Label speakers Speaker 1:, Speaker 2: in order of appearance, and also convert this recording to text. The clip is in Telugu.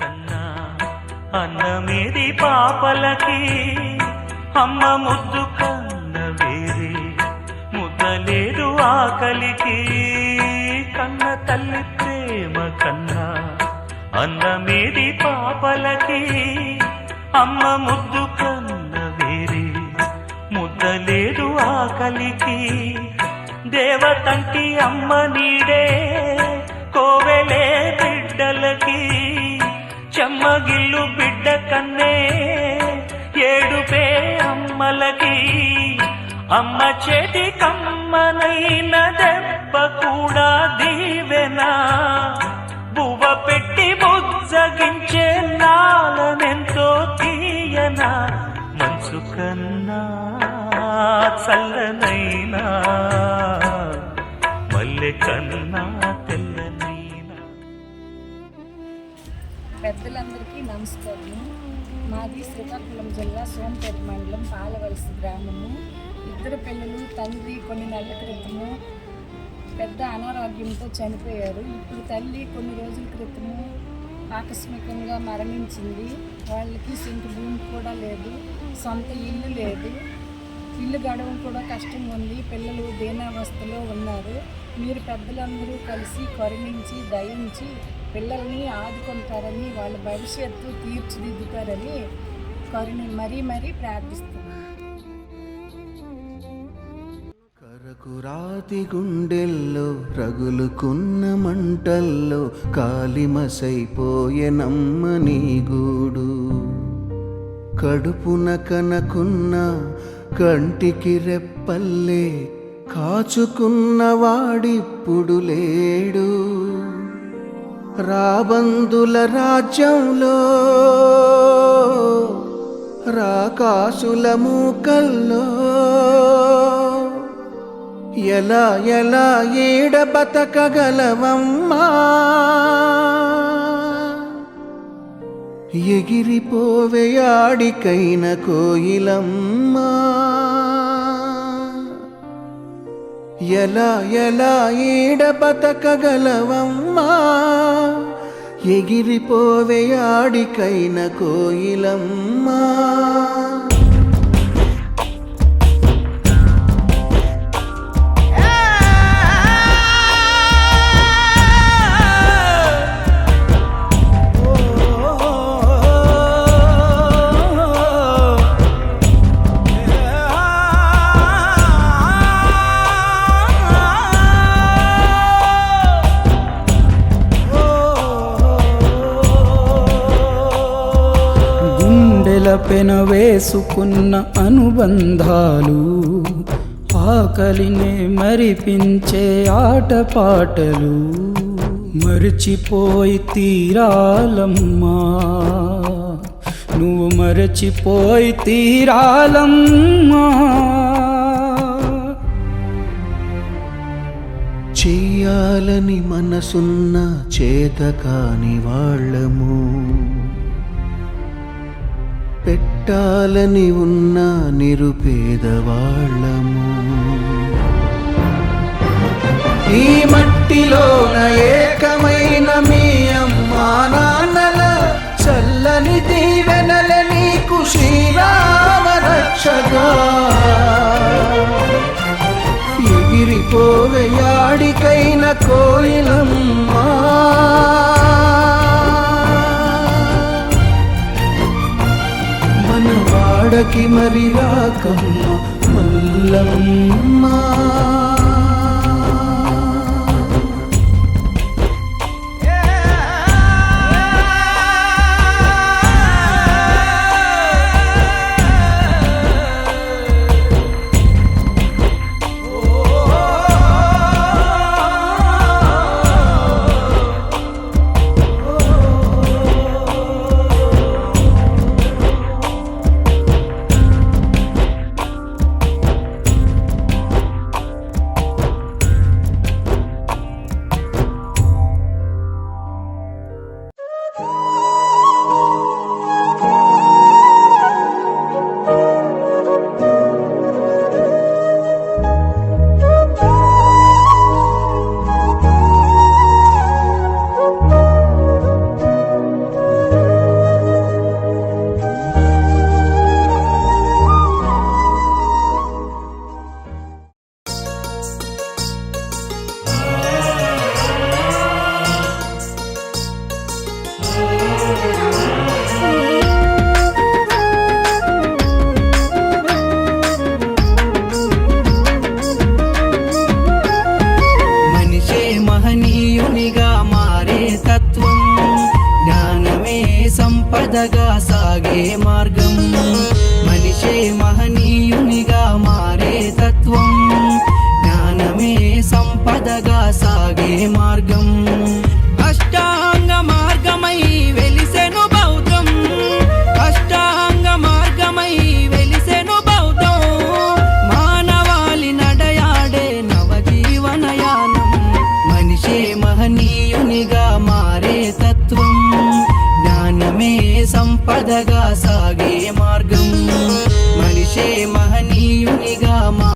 Speaker 1: కన్నా అన్నమేది పాపలకి. అమ్మ ముద్దు కన్న వేరే ముద్దలేదు ఆకలికి. కన్న తల్లి ప్రేమ కన్నా అన్నమేది పాపలకి. అమ్మ ముద్దు కన్న వేరే ముద్దలేదు ఆకలికి. దేవతంటి అమ్మ నీడే కోవెలే బిడ్డ కన్నే ఏడుపే అమ్మలకి. అమ్మ చేతి కమ్మనైన దెబ్బ కూడా దీవెనా. బువ్వ పెట్టి బుజ్జగించే నాలనెంతో తీయనా. మనసు కన్నా చల్లనైనా. మల్లె కన్నా
Speaker 2: పెద్దలందరికీ నమస్కారం. మాది శ్రీకాకుళం జిల్లా సోంపేట మండలం పాలవలసి గ్రామము. ఇద్దరు పిల్లలు తండ్రి కొన్ని నెలల క్రితము పెద్ద అనారోగ్యంతో చనిపోయారు. ఇప్పుడు తల్లి కొన్ని రోజుల క్రితము ఆకస్మికంగా మరణించింది. వాళ్ళకి సింకు భూమి కూడా లేదు. సొంత ఇల్లు లేదు. ఇల్లు గడవడం కూడా కష్టం ఉంది. పిల్లలు దీనావస్థలో ఉన్నారు. మీరు పెద్దలందరూ కలిసి కరుణించి దయించి పిల్లల్ని ఆదుకుంటారని వాళ్ళ భవిష్యత్తు తీర్చిదిద్దుతారని కరుణి మరీ మరీ ప్రార్థిస్తున్నాను.
Speaker 3: కరకురాతి గుండెల్లో రగులుకున్న మంటల్లో కాలిమసైపోయెనమ్మ నీ గూడు. కడుపున కనకున్న కంటికి రెప్పల్లే కాచుకున్నవాడిప్పుడు లేడు. రాబందుల రాజ్యంలో రాకాసుల మూకల్లో ఎలా ఎలా ఏడ బతకగలవమ్మా? ఎగిరిపోవేయాడికైన కోయిలమ్మా. ఎలా ఎలా ఏడ బతకగలవమ్మా ఎగిరిపోవే కోయిలమ్మా.
Speaker 4: గుండెల పెన వేసుకున్న అనుబంధాలు ఆకలినే మరిపించే ఆటపాటలు మరిచిపోయి తీరాలమ్మా. నువ్వు మరచిపోయి తీరాలమ్మా.
Speaker 3: చెయ్యాలని మనసున్న చేత కాని వాళ్ళము పెట్టాలని ఉన్న నిరుపేద వాళ్ళము ఈ మట్టిలోన ఏకమైన మీ అమ్మా నాన్నల చల్లని దీవెనల నీకు శ్రీరామ రక్షగా వాడకి మరి రాకమ్మ మల్లమ్మా
Speaker 4: సాగే మార్గం. మనిషే మహనీయునిగా మారే తత్వం. జ్ఞానమే సంపదగా సాగే మార్గం. అష్టా సంపదగా సాగే మార్గం మనిషే మహనీయునిగా మా